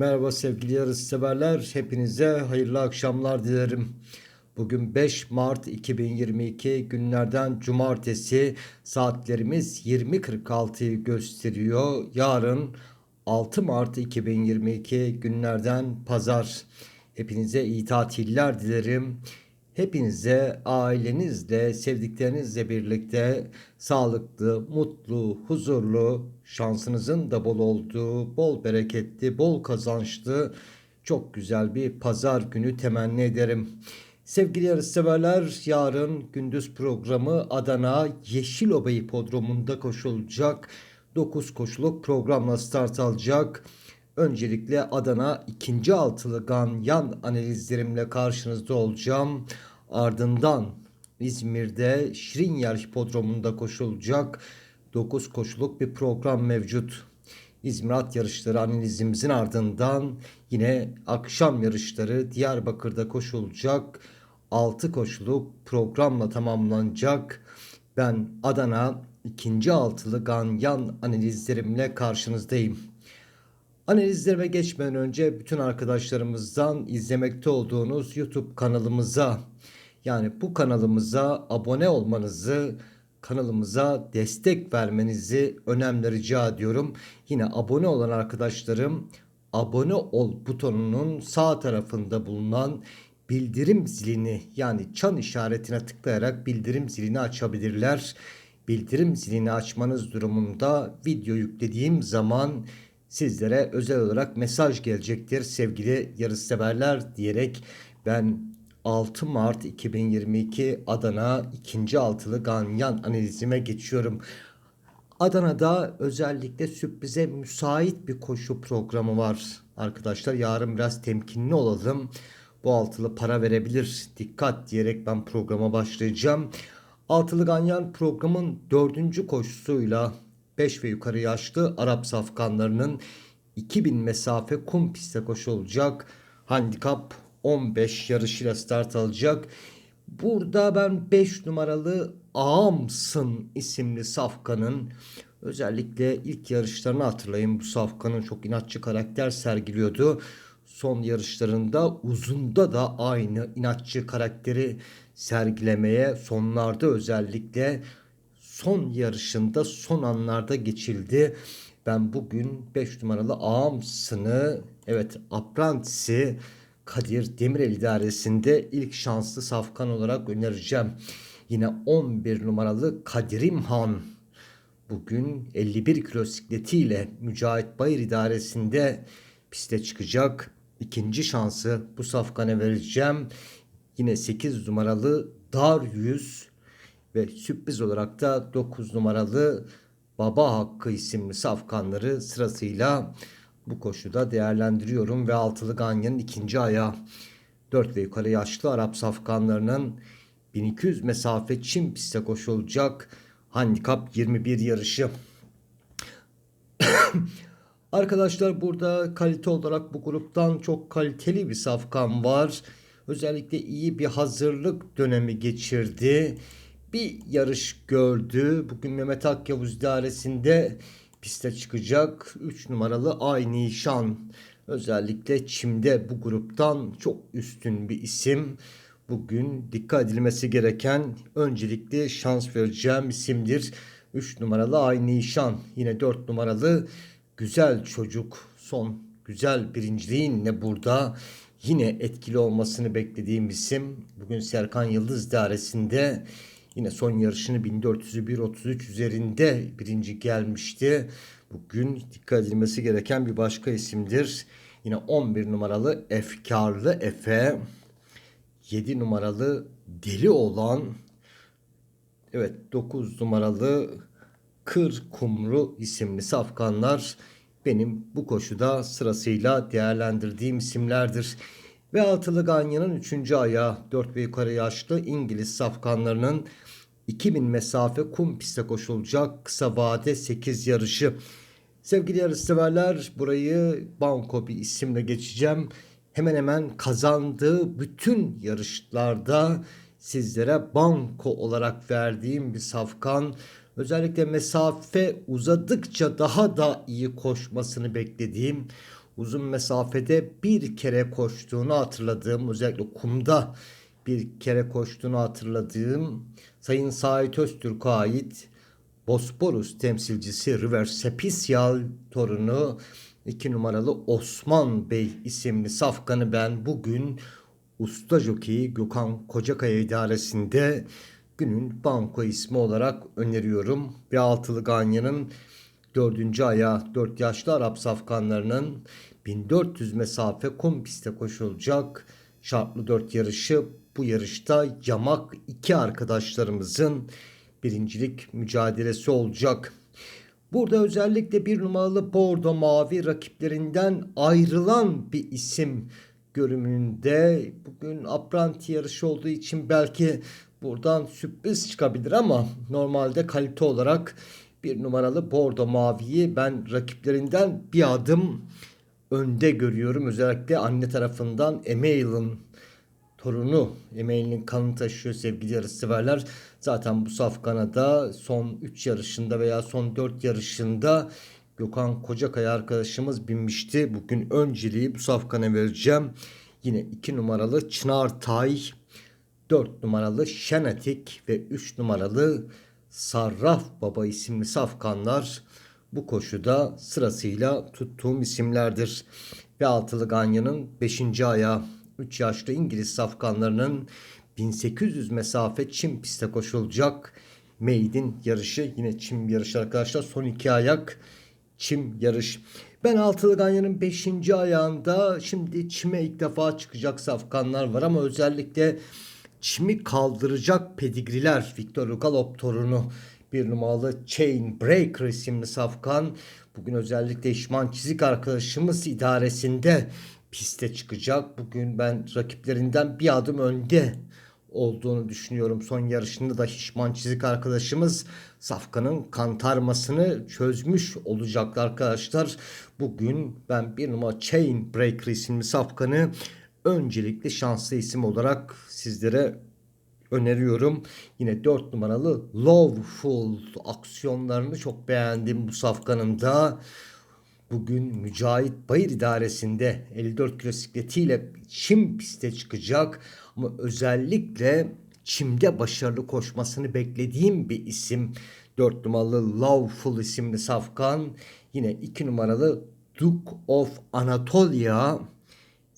Merhaba sevgili yarışseverler. Hepinize hayırlı akşamlar dilerim. Bugün 5 Mart 2022 günlerden cumartesi saatlerimiz 20.46'yı gösteriyor. Yarın 6 Mart 2022 günlerden pazar. Hepinize iyi tatiller dilerim. Hepinize ailenizle, sevdiklerinizle birlikte sağlıklı, mutlu, huzurlu, şansınızın da bol olduğu, bol bereketli, bol kazançlı, çok güzel bir pazar günü temenni ederim. Sevgili yarışseverler, yarın gündüz programı Adana Yeşilova Hipodromu'nda koşulacak. 9 koşuluk programla start alacak. Öncelikle Adana ikinci altılı Ganyan analizlerimle karşınızda olacağım. Ardından İzmir'de Şirinyer Hipodromu'nda koşulacak 9 koşuluk bir program mevcut. İzmir at yarışları analizimizin ardından yine akşam yarışları Diyarbakır'da koşulacak 6 koşuluk programla tamamlanacak. Ben Adana ikinci altılı Ganyan analizlerimle karşınızdayım. Analizlerime geçmeden önce bütün arkadaşlarımızdan izlemekte olduğunuz YouTube kanalımıza yani bu kanalımıza abone olmanızı, kanalımıza destek vermenizi önemli rica ediyorum. Yine abone olan arkadaşlarım abone ol butonunun sağ tarafında bulunan bildirim zilini yani çan işaretine tıklayarak bildirim zilini açabilirler. Bildirim zilini açmanız durumunda video yüklediğim zaman sizlere özel olarak mesaj gelecektir sevgili yarışseverler diyerek ben 6 Mart 2022 Adana 2. altılı Ganyan analizime geçiyorum. Adana'da özellikle sürprize müsait bir koşu programı var. Arkadaşlar yarın biraz temkinli olalım. Bu altılı para verebilir. Dikkat diyerek ben programa başlayacağım. Altılı Ganyan programın dördüncü koşusuyla 5 ve yukarı yaşlı Arap safkanlarının 2000 mesafe kum pistte koşulacak. Handikap 15 yarışıyla start alacak. Burada ben 5 numaralı Ağamsın isimli safkanın özellikle ilk yarışlarını hatırlayın. Bu safkanın çok inatçı karakter sergiliyordu. Son yarışlarında uzunda da aynı inatçı karakteri sergilemeye sonlarda özellikle son yarışında son anlarda geçildi. Ben bugün 5 numaralı Ağamsın'ı evet Apprentice'i Kadir Demirel idaresinde ilk şanslı safkan olarak önereceğim. Yine 11 numaralı Kadir'im Han bugün 51 kilo sikletiyle Mücahit Bayır idaresinde piste çıkacak. İkinci şansı bu safkana vereceğim. Yine 8 numaralı Dar Yüz ve sürpriz olarak da 9 numaralı Baba Hakkı isimli safkanları sırasıyla bu koşuda değerlendiriyorum ve altılı Ganyan'ın ikinci ayağı 4 ve yukarı yaşlı Arap safkanlarının 1200 mesafe Çin piste koşulacak handikap 21 yarışı. Arkadaşlar burada kalite olarak bu gruptan çok kaliteli bir safkan var. Özellikle iyi bir hazırlık dönemi geçirdi. Bir yarış gördü. Bugün Mehmet Akyavuz idaresinde piste çıkacak. 3 numaralı Aynı Şan. Özellikle çimde bu gruptan çok üstün bir isim. Bugün dikkat edilmesi gereken öncelikli şans vereceğim isimdir. 3 numaralı Aynı Şan. Yine 4 numaralı Güzel Çocuk. Son güzel birinciliğinle burada yine etkili olmasını beklediğim isim. Bugün Serkan Yıldız dairesinde Yine son yarışını 1400'ü 1.33 üzerinde birinci gelmişti. Bugün dikkat edilmesi gereken bir başka isimdir. Yine 11 numaralı Efkarlı Efe. 7 numaralı Deli olan. Evet 9 numaralı Kır Kumru isimli safkanlar benim bu koşuda sırasıyla değerlendirdiğim isimlerdir. Ve altılı Ganya'nın 3. ayağı 4 ve yukarı yaşlı İngiliz safkanlarının 2000 mesafe kum piste koşulacak kısa vade 8 yarışı. Sevgili yarışseverler burayı Banko bir isimle geçeceğim. Hemen hemen kazandığı bütün yarışlarda sizlere banko olarak verdiğim bir safkan. Özellikle mesafe uzadıkça daha da iyi koşmasını beklediğim uzun mesafede bir kere koştuğunu hatırladığım özellikle kumda bir kere koştuğunu hatırladığım Sayın Sait Öztürk'e ait Bosporus temsilcisi River Sepisial torunu 2 numaralı Osman Bey isimli safkanı ben bugün usta jokeyi Gökhan Kocakaya idaresinde günün banko ismi olarak öneriyorum. Bir altılı ganyanın dördüncü ayağı 4 yaşlı Arap safkanlarının 1400 mesafe kum pistte koşulacak şartlı 4 yarışı bu yarışta yamak iki arkadaşlarımızın birincilik mücadelesi olacak. Burada özellikle bir numaralı Bordo Mavi rakiplerinden ayrılan bir isim görümünde. Bugün apranti yarışı olduğu için belki buradan sürpriz çıkabilir ama normalde kalite olarak bir numaralı Bordo Mavi'yi ben rakiplerinden bir adım önde görüyorum. Özellikle anne tarafından Email'in torunu Email'in kanını taşıyor sevgili yarışseverler. Zaten bu safkana da son 3 yarışında veya son 4 yarışında Gökhan Kocakaya arkadaşımız binmişti. Bugün önceliği bu safkana vereceğim. Yine 2 numaralı Çınar Tay, 4 numaralı Şenetik ve 3 numaralı Sarraf Baba isimli safkanlar bu koşuda sırasıyla tuttuğum isimlerdir. Ve altılı ganyanın 5. ayağı 3 yaşlı İngiliz safkanlarının 1800 mesafe çim piste koşulacak. Maiden yarışı yine çim yarışı arkadaşlar. Son iki ayak çim yarış. Ben altılı ganyanın 5. ayağında şimdi çime ilk defa çıkacak safkanlar var ama özellikle çimi kaldıracak pedigriler Victor Galop torunu bir numaralı Chain Breaker isimli safkan bugün özellikle İşman Çizik arkadaşımız idaresinde piste çıkacak. Bugün ben rakiplerinden bir adım önde olduğunu düşünüyorum. Son yarışında da Hişman Çizik arkadaşımız Safkan'ın kantarmasını çözmüş olacak arkadaşlar. Bugün ben bir numara Chain Breaker isimli Safkan'ı öncelikli şanslı isim olarak sizlere öneriyorum. Yine 4 numaralı Loveful aksiyonlarını çok beğendim bu safkanın da. Bugün Mücahit Bayır idaresinde 54 kilo sikletiyle çim piste çıkacak. Ama özellikle çimde başarılı koşmasını beklediğim bir isim. 4 numaralı Loveful isimli safkan. Yine 2 numaralı Duke of Anatolia.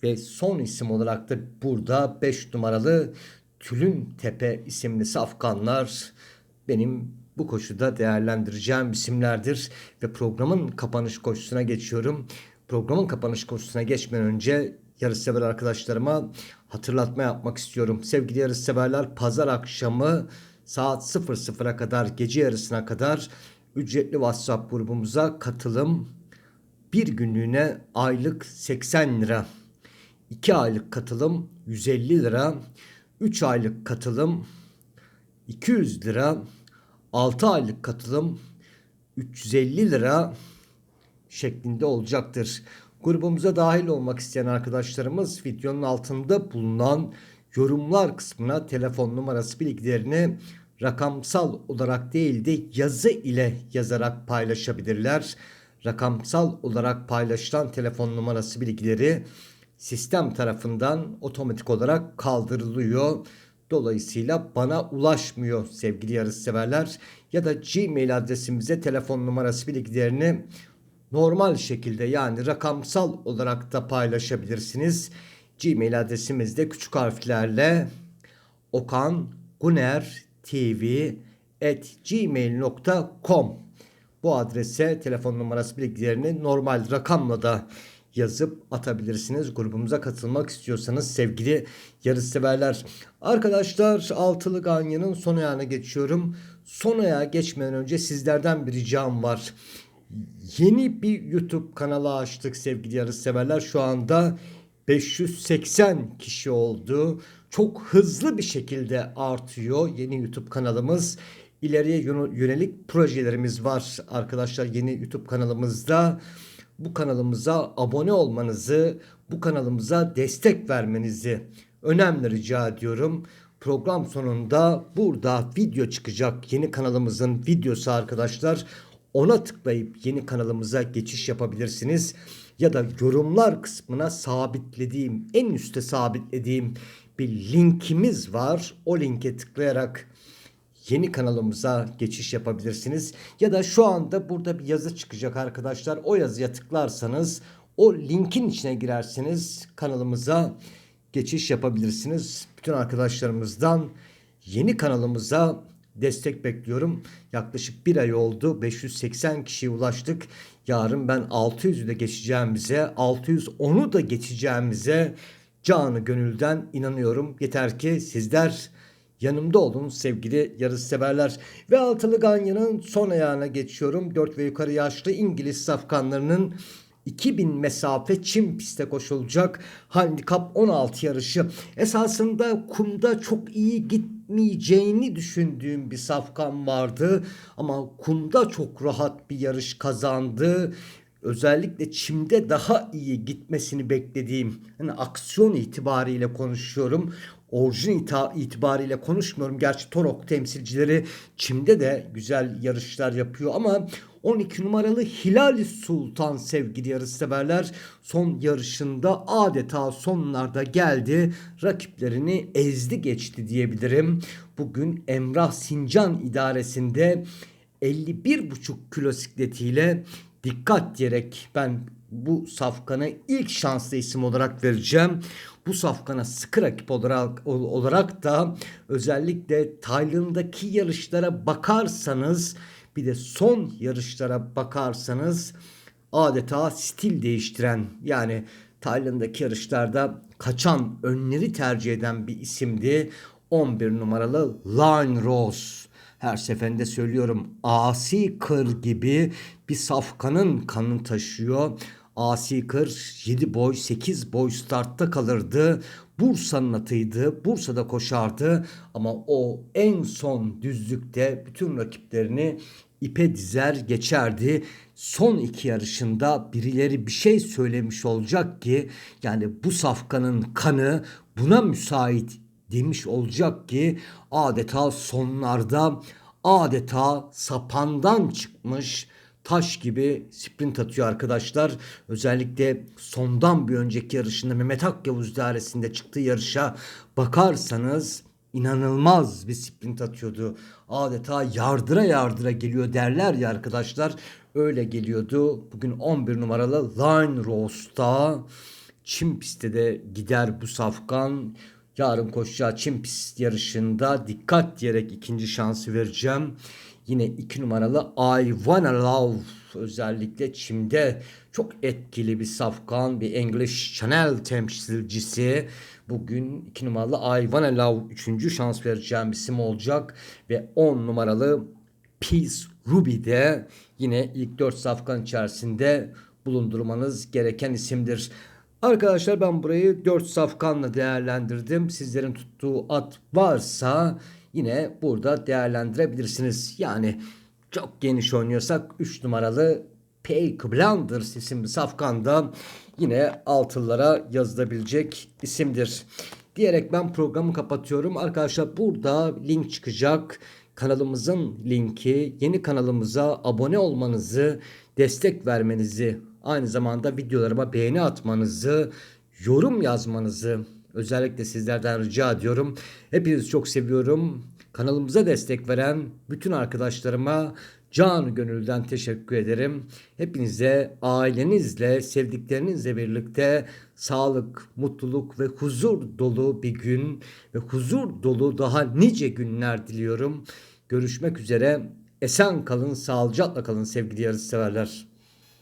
Ve son isim olarak da burada 5 numaralı Tülün Tepe isimli safkanlar benim bu koşuda değerlendireceğim isimlerdir ve programın kapanış koşusuna geçiyorum. Programın kapanış koşusuna geçmeden önce yarışsever arkadaşlarıma hatırlatma yapmak istiyorum. Sevgili yarışseverler pazar akşamı saat 00'a kadar gece yarısına kadar ücretli WhatsApp grubumuza katılım bir günlüğüne aylık 80 lira. 2 aylık katılım 150 lira. 3 aylık katılım 200 lira. 6 aylık katılım 350 lira şeklinde olacaktır. Grubumuza dahil olmak isteyen arkadaşlarımız videonun altında bulunan yorumlar kısmına telefon numarası bilgilerini rakamsal olarak değil de yazı ile yazarak paylaşabilirler. Rakamsal olarak paylaşılan telefon numarası bilgileri sistem tarafından otomatik olarak kaldırılıyor. Dolayısıyla bana ulaşmıyor sevgili yarışseverler ya da Gmail adresimize telefon numarası bilgilerini normal şekilde yani rakamsal olarak da paylaşabilirsiniz. Gmail adresimizde küçük harflerle okan guner tv at gmail.com bu adrese telefon numarası bilgilerini normal rakamla da yazıp atabilirsiniz. Grubumuza katılmak istiyorsanız sevgili yarışseverler. Arkadaşlar Altılı Ganyan'ın son ayağına geçiyorum. Son ayağa geçmeden önce sizlerden bir ricam var. Yeni bir YouTube kanalı açtık sevgili yarışseverler. Şu anda 580 kişi oldu. Çok hızlı bir şekilde artıyor yeni YouTube kanalımız. İleriye yönelik projelerimiz var arkadaşlar yeni YouTube kanalımızda bu kanalımıza abone olmanızı, bu kanalımıza destek vermenizi önemli rica ediyorum. Program sonunda burada video çıkacak yeni kanalımızın videosu arkadaşlar. Ona tıklayıp yeni kanalımıza geçiş yapabilirsiniz. ya da yorumlar kısmına sabitlediğim, en üste sabitlediğim bir linkimiz var. O linke tıklayarak yeni kanalımıza geçiş yapabilirsiniz. Ya da şu anda burada bir yazı çıkacak arkadaşlar. O yazıya tıklarsanız o linkin içine girersiniz. Kanalımıza geçiş yapabilirsiniz. Bütün arkadaşlarımızdan yeni kanalımıza destek bekliyorum. Yaklaşık bir ay oldu. 580 kişiye ulaştık. Yarın ben 600'ü de geçeceğimize, 610'u da geçeceğimize canı gönülden inanıyorum. Yeter ki sizler yanımda olun sevgili yarış severler. Ve altılı ganyanın son ayağına geçiyorum. 4 ve yukarı yaşlı İngiliz safkanlarının 2000 mesafe çim piste koşulacak handikap 16 yarışı. Esasında kumda çok iyi gitmeyeceğini düşündüğüm bir safkan vardı ama kumda çok rahat bir yarış kazandı. Özellikle çimde daha iyi gitmesini beklediğim hani aksiyon itibariyle konuşuyorum. Orijin itibariyle konuşmuyorum. Gerçi Torok temsilcileri çimde de güzel yarışlar yapıyor ama 12 numaralı Hilal Sultan sevgili yarışseverler son yarışında adeta sonlarda geldi. Rakiplerini ezdi geçti diyebilirim. Bugün Emrah Sincan idaresinde 51,5 kilo sikletiyle dikkat diyerek ben bu safkanı ilk şanslı isim olarak vereceğim. Bu safkana sıkı rakip olarak, olarak da özellikle Tayland'daki yarışlara bakarsanız bir de son yarışlara bakarsanız adeta stil değiştiren yani Tayland'daki yarışlarda kaçan önleri tercih eden bir isimdi. 11 numaralı Line Rose. Her seferinde söylüyorum asi kır gibi bir safkanın kanını taşıyor. Asi Kır 7 boy 8 boy startta kalırdı. Bursa'nın atıydı. Bursa'da koşardı ama o en son düzlükte bütün rakiplerini ipe dizer geçerdi. Son iki yarışında birileri bir şey söylemiş olacak ki yani bu safkanın kanı buna müsait demiş olacak ki adeta sonlarda adeta sapandan çıkmış taş gibi sprint atıyor arkadaşlar. Özellikle sondan bir önceki yarışında Mehmet Akyavuz dairesinde çıktığı yarışa bakarsanız inanılmaz bir sprint atıyordu. Adeta yardıra yardıra geliyor derler ya arkadaşlar. Öyle geliyordu. Bugün 11 numaralı Line Rose'da Çim pistte de gider bu safkan. Yarın koşacağı Çim pist yarışında dikkat diyerek ikinci şansı vereceğim. Yine iki numaralı I Wanna Love özellikle çimde çok etkili bir safkan bir English Channel temsilcisi. Bugün iki numaralı I Wanna Love üçüncü şans vereceğim isim olacak ve on numaralı Peace Ruby de yine ilk dört safkan içerisinde bulundurmanız gereken isimdir. Arkadaşlar ben burayı 4 safkanla değerlendirdim. Sizlerin tuttuğu at varsa yine burada değerlendirebilirsiniz. Yani çok geniş oynuyorsak 3 numaralı Pay Blunders isimli safkanda yine altıllara yazılabilecek isimdir. Diyerek ben programı kapatıyorum. Arkadaşlar burada link çıkacak. Kanalımızın linki yeni kanalımıza abone olmanızı, destek vermenizi, aynı zamanda videolarıma beğeni atmanızı, yorum yazmanızı özellikle sizlerden rica ediyorum. Hepinizi çok seviyorum. Kanalımıza destek veren bütün arkadaşlarıma can gönülden teşekkür ederim. Hepinize ailenizle, sevdiklerinizle birlikte sağlık, mutluluk ve huzur dolu bir gün ve huzur dolu daha nice günler diliyorum. Görüşmek üzere. Esen kalın, sağlıcakla kalın sevgili yarışseverler.